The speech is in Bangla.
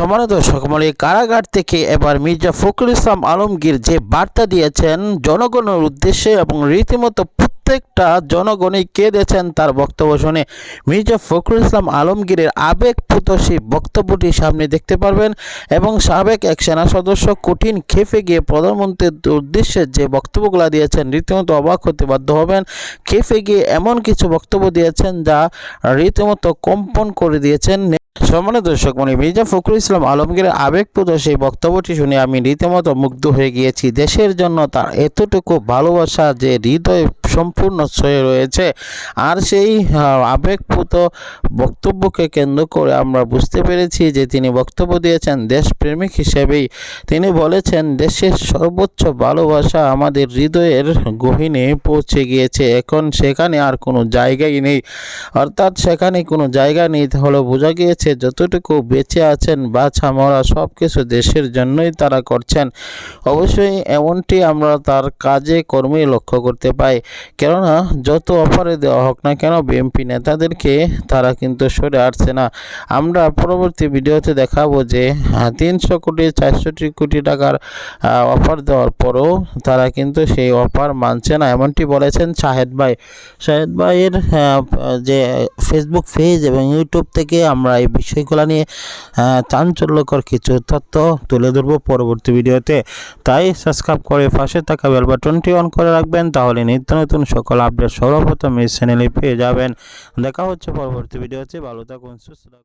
সমানত দর্শক মূল কারাগার থেকে এবার মির্জা ফখরুল ইসলাম আলমগীর যে বার্তা দিয়েছেন, জনগণের উদ্দেশ্যে এবং রীতিমতো প্রত্যেকটা জনগণই কেঁদেছেন তার বক্তব্য শুনে মির্জা ফখরুল ইসলাম আলমগীরের আবেগপুত সেই বক্তব্যটি সামনে দেখতে পারবেন এবং সাবেক এক সেনা সদস্য কঠিন খেপে গিয়ে প্রধানমন্ত্রীর উদ্দেশ্যে যে বক্তব্যগুলো দিয়েছেন, রীতিমতো অবাক হতে বাধ্য হবেন। খেপে গিয়ে এমন কিছু বক্তব্য দিয়েছেন যা রীতিমতো কম্পন করে দিয়েছেন। সম্মানিত দর্শক মনে মির্জা ফখরুল ইসলাম আলমগীরের আবেগপ্রদ সেই বক্তব্যটি শুনে আমি রীতিমতো মুগ্ধ হয়ে গিয়েছি। দেশের জন্য তার এতটুকু ভালোবাসা যে হৃদয় সম্পূর্ণ ছয়ে রয়েছে। আর সেই আহ, আবেগপ্রত বক্তব্যকে কেন্দ্র করে আমরা বুঝতে পেরেছি যে তিনি বক্তব্য দিয়েছেন দেশপ্রেমিক হিসেবেই। তিনি বলেছেন দেশের সর্বোচ্চ ভালোবাসা আমাদের হৃদয়ের গহীনে পৌঁছে গিয়েছে। এখন সেখানে আর কোনো জায়গাই নেই। অর্থাৎ সেখানে কোনো জায়গা নেই তাহলে বোঝা গিয়েছে যতটুকু বেঁচে আছেন বাছা মরা সব কিছু দেশের জন্যই তারা করছেন। অবশ্যই এমনটি আমরা তার কাজে কর্মে লক্ষ্য করতে পাই। কেননা যত অফারে দেওয়া হোক না কেন বিএনপি নেতাদেরকে তারা কিন্তু সরে আসছে না। আমরা পরবর্তী ভিডিওতে দেখাবো যে তিনশো কোটি, চারশোটি কোটি টাকার অফার দেওয়ার পরও তারা কিন্তু সেই অফার মানছে না। এমনটি বলেছেন শাহেদ ভাই। শাহেদ ভাইয়ের যে ফেসবুক পেজ এবং ইউটিউব থেকে আমরা এই বিষয়গুলো নিয়ে চাঞ্চল্যকর কিছু তথ্য তুলে ধরবো পরবর্তী ভিডিওতে। তাই সাবস্ক্রাইব করে পাশে থাকা বেল বাটনটি অন করে রাখবেন, তাহলে নিত্য নতুন সকল আপডেট সর্বপ্রথম এই চ্যানেলে পেয়ে যাবেন। দেখা হচ্ছে পরবর্তী ভিডিওতে ভালো থাকুন, সুস্থ